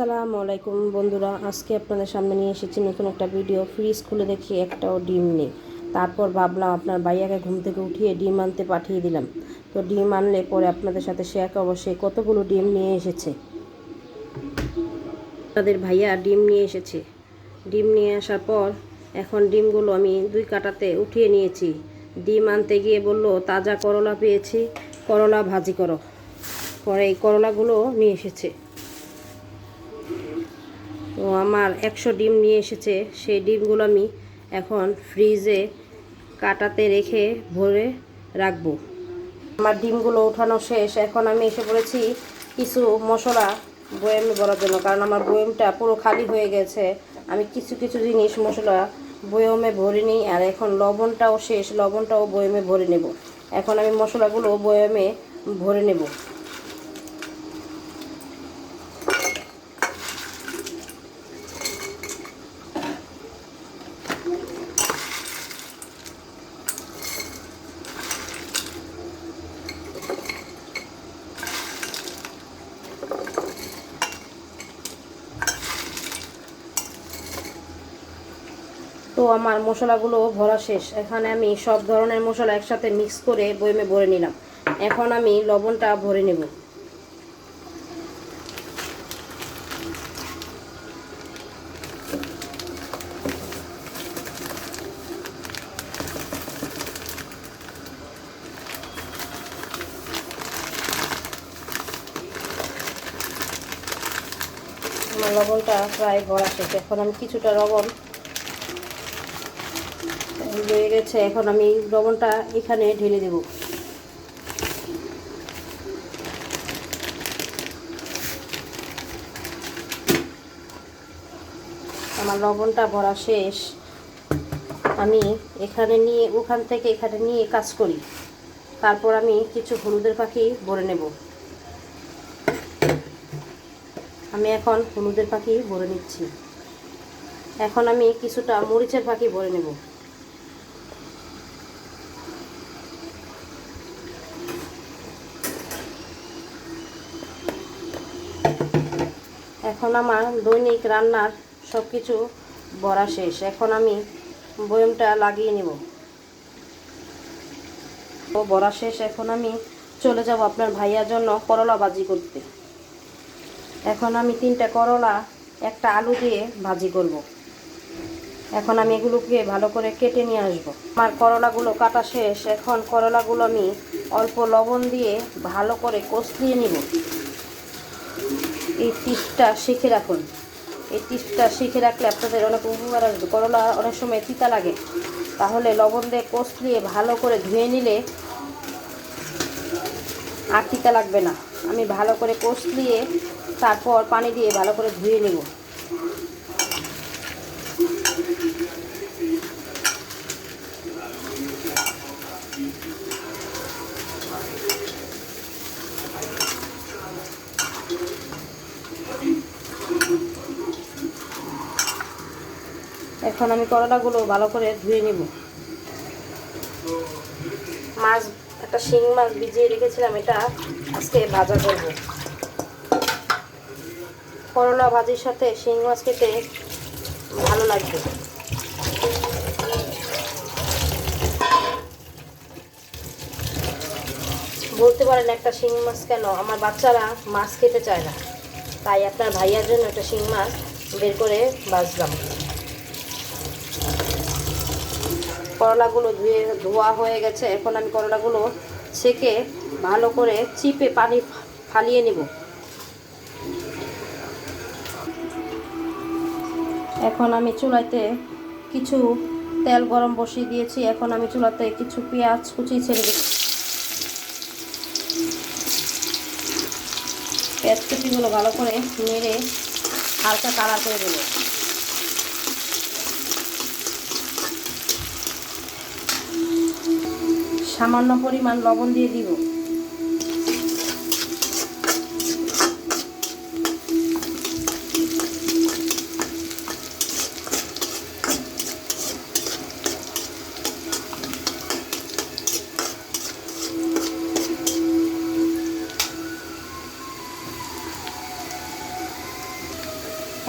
আসসালামু আলাইকুম বন্ধুরা, আজকে আপনাদের সামনে নিয়ে এসেছি নতুন একটা ভিডিও ফ্রিজ খুলে দেখি একটাও ডিম নেই তারপর ভাবলাম আপনার ভাইয়াকে ঘুম থেকে উঠিয়ে ডিম আনতে পাঠিয়ে দিলাম। তো ডিম আনলে পরে আপনাদের সাথে শেয়ার করব। সে কতগুলো ডিম নিয়ে এসেছে? তাদের ভাইয়া ডিম নিয়ে এসেছে। ডিম নিয়ে আসার পর এখন ডিমগুলো আমি দুই কাটাতে উঠিয়ে নিয়েছি। ডিম আনতে গিয়ে বলল, তাজা করলা পেয়েছি, করলা ভাজি করো। পরে এই করলাগুলো নিয়ে এসেছে। তো আমার একশো ডিম নিয়ে এসেছে। সেই ডিমগুলো আমি এখন ফ্রিজে কাটাতে রেখে ভরে রাখব। আমার ডিমগুলো ওঠানো শেষ। এখন আমি এসে পড়েছি কিছু মশলা বয়ামে বলার জন্য, কারণ আমার বয়ামটা পুরো খালি হয়ে গেছে। আমি কিছু কিছু জিনিস মশলা বয়মে ভরে নিই আর এখন লবণটাও শেষ। লবণটাও বয়মে ভরে নেব। এখন আমি মশলাগুলো বয়মে ভরে নেব। তো আমার মশলাগুলো ভরা শেষ। এখানে আমি সব ধরনের মশলা একসাথে মিক্স করে বয়মে ভরে নিলাম। এখন আমি লবণটা ভরে নেব। আমার লবণটা প্রায় ভরা শেষ। এখন আমি কিছুটা লবণ রয়ে গেছে, এখন আমি লবণটা এখানে ঢেলে দেব। আমার লবণটা ভরা শেষ। আমি এখানে নিয়ে, ওখান থেকে এখানে নিয়ে কাজ করি। তারপর আমি কিছু হলুদের পাখি ভরে নেব। আমি এখন হলুদের পাখি ভরে নিচ্ছি। এখন আমি কিছুটা মরিচের পাখি ভরে নেব। এখন আমার দৈনিক রান্নার সব কিছু ভরা শেষ। এখন আমি বয়মটা লাগিয়ে নেব। ও বড়া শেষ, এখন আমি চলে যাব আপনার ভাইয়ার জন্য করলা ভাজি করতে। এখন আমি তিনটা করলা, একটা আলু দিয়ে ভাজি করব। এখন আমি এগুলোকে ভালো করে কেটে নিয়ে আসব। আমার করলাগুলো কাটা শেষ। এখন করলাগুলো আমি অল্প লবণ দিয়ে ভালো করে কষলিয়ে নিব। এই টিপসটা শিখে রাখুন। এই টিপসটা শিখে রাখলে আপনাদের অনেক উপকার আসবে। করলা অনেক সময় তিতা লাগে। তাহলে লবণ দিয়ে কষলিয়ে ভালো করে ধুয়ে নিলে আর তিতা লাগবে না। আমি ভালো করে কষলিয়ে তারপর পানি দিয়ে ভালো করে ধুয়ে নেব। এখন আমি করলাগুলো ভালো করে ধুয়ে নেব। মাছ, একটা শিং মাছ ভিজিয়ে রেখেছিলাম, এটা আজকে ভাজা করব। করলা ভাজির সাথে শিং মাছ খেতে ভালো লাগবে। বলতে পারেন একটা শিং মাছ কেন? আমার বাচ্চারা মাছ খেতে চায় না। তাই আপনার ভাইয়ার জন্য একটা শিং মাছ বের করে বাজলাম করলাগুলো ধুয়ে ধোয়া হয়ে গেছে। এখন আমি করলাগুলো ছেঁকে ভালো করে চিপে পানি ফালিয়ে নেব। এখন আমি চুলাতে কিছু তেল গরম বসিয়ে দিয়েছি। এখন আমি চুলাতে কিছু পেঁয়াজ কুচি ছেড়ে দেব পেঁয়াজ কুচিগুলো ভালো করে নেড়ে হালকা কালার করে দেবো সামান্য পরিমাণ লবণ দিয়ে দিব।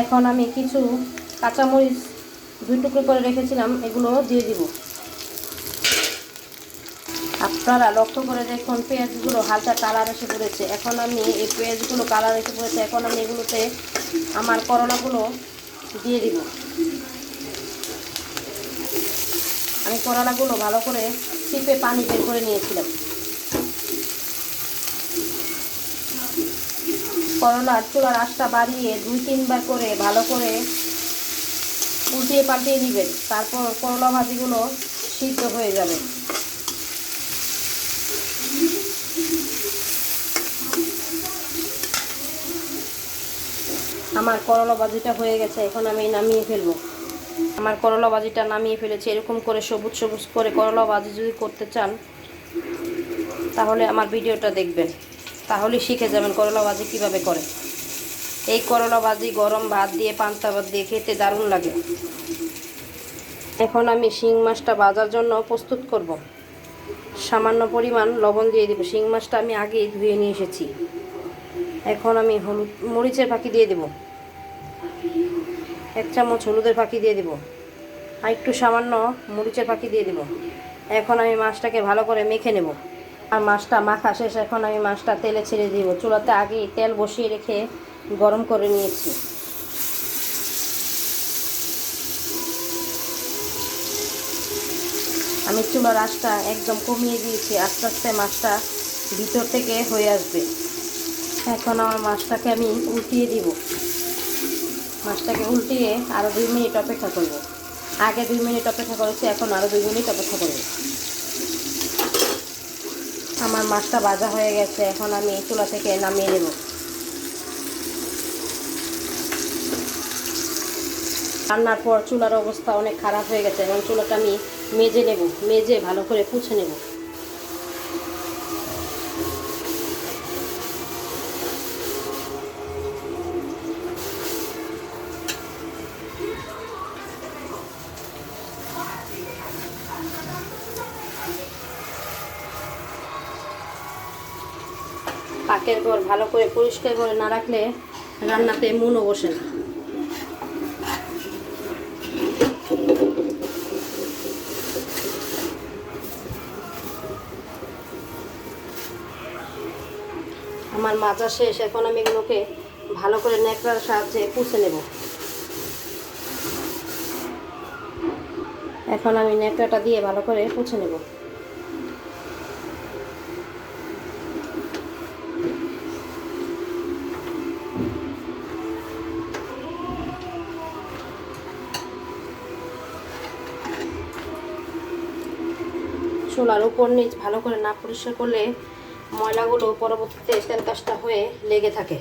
এখন আমি কিছু কাঁচামরিচ দুই টুকরো করে রেখেছিলাম, এগুলো দিয়ে দিব। আপনারা লক্ষ্য করে দেখুন, পেঁয়াজগুলো হালকা কালার এসে পড়েছে। এখন আমি এই পেঁয়াজগুলো কালার এসে পড়েছে। এখন আমি এগুলোতে আমার করলাগুলো দিয়ে দিব। আমি করলাগুলো ভালো করে চিপে পানি বের করে নিয়েছিলাম। করলার চুলার আঁচটা বাড়িয়ে দুই, তিনবার করে ভালো করে উল্টিয়ে পাল্টিয়ে দিবেন। তারপর করলা ভাজিগুলো সিদ্ধ হয়ে যাবে। আমার করলা বাজিটা হয়ে গেছে, এখন আমি নামিয়ে ফেলব। আমার করলা বাজিটা নামিয়ে ফেলেছি, এরকম করে সবুজ সবুজ করে করলা বাজি যদি করতে চান, তাহলে আমার ভিডিওটা দেখবেন। তাহলে শিখে যাবেন করলা বাজি কীভাবে করে। এই করলা বাজি গরম ভাত দিয়ে, পান্তা ভাত দিয়ে খেতে দারুণ লাগে। এখন আমি শিং মাছটা বাজার জন্য প্রস্তুত করব। সামান্য পরিমাণ লবণ দিয়ে দেবো। শিং মাছটা আমি আগেই ধুয়ে নিয়ে এসেছি। এখন আমি হলুদ মরিচের ফাঁকি দিয়ে দেব। এক চামচ হলুদের ফাঁকি দিয়ে দেব। আর একটু সামান্য মরিচের ফাঁকি দিয়ে দেব। এখন আমি মাছটাকে ভালো করে মেখে নেব। আর মাছটা মাখা শেষ, এখন আমি মাছটা তেলে ছেড়ে দিব। চুলাতে আগেই তেল বসিয়ে রেখে গরম করে নিয়েছি। আমি চুলার আঁচটা একদম কমিয়ে দিয়েছি। আস্তে আস্তে মাছটা ভিতর থেকে হয়ে আসবে। এখন আমার মাছটাকে আমি উল্টিয়ে দিব। মাছটাকে উল্টিয়ে আরও দুই মিনিট অপেক্ষা করব। আগে দুই মিনিট অপেক্ষা করেছি, এখন আরও দুই মিনিট অপেক্ষা করব। আমার মাছটা ভাজা হয়ে গেছে, এখন আমি চুলা থেকে নামিয়ে নেব। রান্নার পর চুলার অবস্থা অনেক খারাপ হয়ে গেছে এবং চুলাটা আমি মেজে নেব, মেজে ভালো করে পুছে নেব। পাকের ঘর ভালো করে পরিষ্কার করে না রাখলে রান্নাতে মনও বসে না। আমার মাজা শেষ, এখন আমি এগুলোকে ভালো করে ন্যাকড়ার সাহায্যে পুষে নেব। এখন আমি ন্যাকড়াটা দিয়ে ভালো করে পুছে নেব। চুলার উপর নিচ ভালো করে না পরিষ্কার করলে ময়লাগুলো পরবর্তীতে স্ট্যান্ড কাজটা হয়ে লেগে থাকে।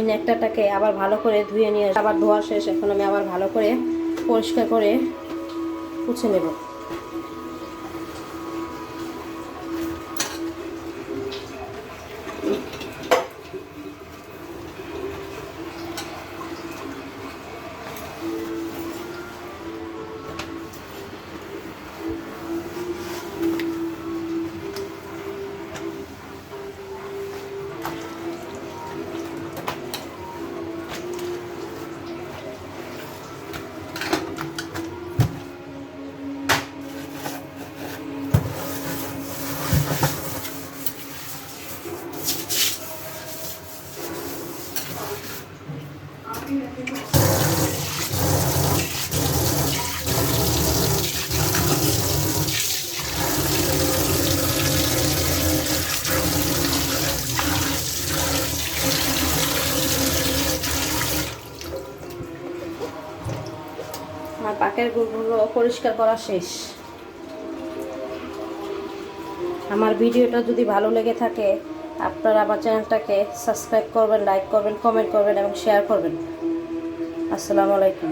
আমি নেকটাটাকে আবার ভালো করে ধুয়ে নিয়ে আবার ধোয়া শেষ, এখন আমি আবার ভালো করে পরিষ্কার করে পুছে নেব। আমার পাকের পরিষ্কার করা শেষ। আমার ভিডিওটা যদি ভালো লেগে থাকে, আপনারা আমার চ্যানেলটাকে সাবস্ক্রাইব করবেন, লাইক করবেন, কমেন্ট করবেন এবং শেয়ার করবেন। আসসালামু আলাইকুম।